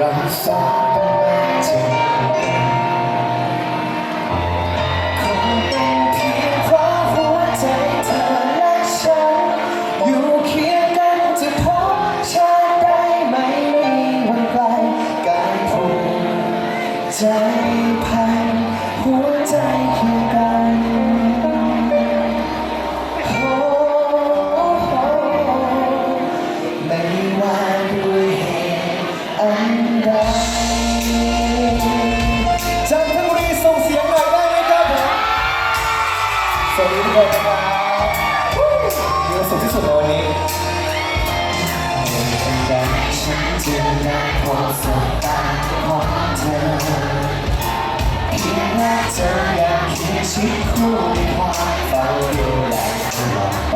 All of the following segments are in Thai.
เราสอ สบตาของเธอเพียงแค่เธออยากเคียงชิดคู่ในความเฝ้าดูแลตลอดไป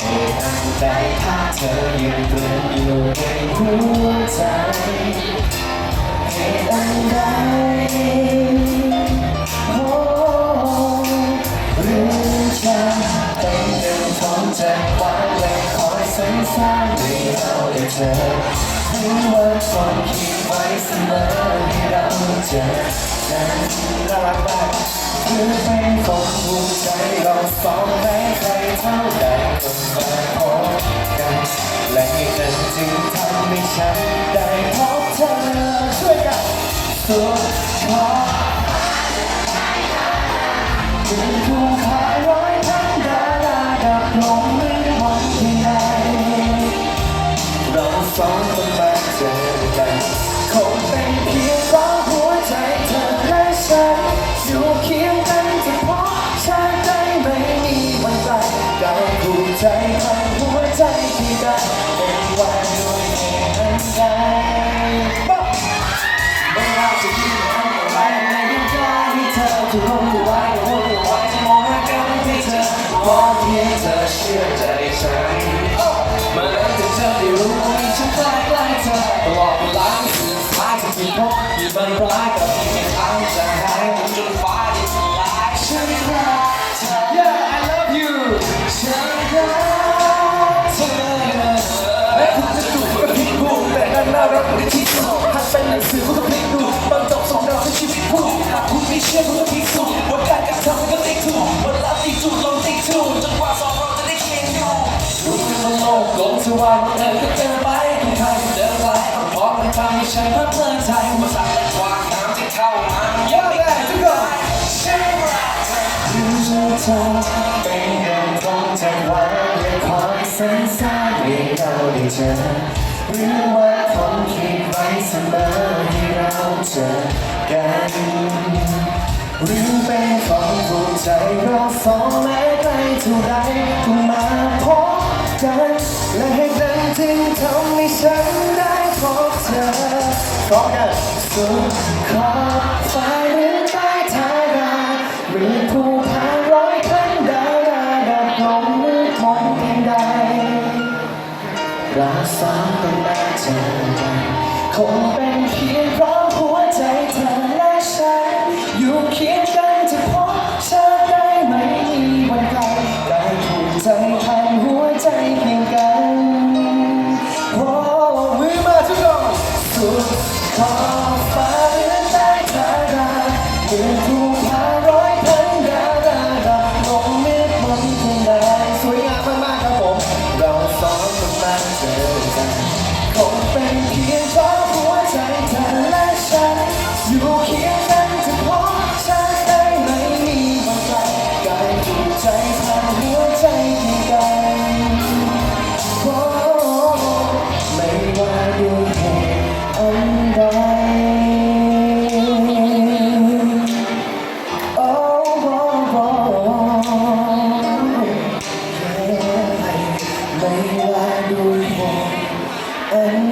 เหตุอันใดถ้าเธอยังเปลือนอยู่ในหัวใจเหตุอันใดโอ้หรือจะเป็นเรื่งของใจวามไว้คอยสงสารให้เราได้เจอ หรือว่าความคิดไว้เสมอให้เราเจอนั้นน่ารักมากคือเป็นของภูมิใจเราสองแม้ใครเท่าใดต้องมาพบกันและเหตุนั้นจึงทำให้ฉันได้พบเธอช่วยกัน เราสองคนมาเจอกันคงเป็นเพียงเพราะหัวใจเธอและฉันอยู่เคียงกันจะพบชาติใดไม่มีวันไกลเรผูกใจพันหัวใจที่ได้เป็นวันด้วยเหตุอันใด เธอเชื่อใจฉันมื่อนั้นจะเจอได้รู้ว่ามีฉันใกล้ใกล้เธอตลอดเวลาที่สุดท้ายจะมีพบมีบรรยายกับที่ไม่ทางจะหายจนฟ้าได้สลายฉันรักเธอ Yeah I love you ฉันรักเธอแม้คุณจะดูกับพิษบูแต่ด้านหน้าราเป็นที่สุดหากเป็นหนังสือคุณก็พลิกดูบางจบสองเราใช้ชีวิตคู่หากคุณไม่เชื่อคุณก็พิสูจน์ว่าการกระทำมันก็ติ๊กถูกว่ารักติ๊กถูก กกว่าเธอก็เจอไปทุกทางที่เดินไปพร้อมให้ทำให้ฉันเพลิดเพลินใจว่าสักและความน้ำที่เข้ามายังไม่ได้ทุกคนฉันรักเธอรู้เธอเป็นเรื่องของจังหวะและความสั้นสั้นให้เราได้เจอหรือว่าคงคิดไว้เสมอให้เราเจอกันหรือเป็นของภูมิใจเราสองแม้ไกลเท่าไรก็มา และเหตุนั้นจึงทำให้ฉันได้พบเธอพร้อมกันสุดขอบฟ้าหรือใต้ทาราหรือภูผาร้อยพันดาราดับลงมือคงเพียงใดเราสองต้องมาเจอกันคงเป็นเพียงเพราะหัวใจเธอและฉัน Oh, oh. and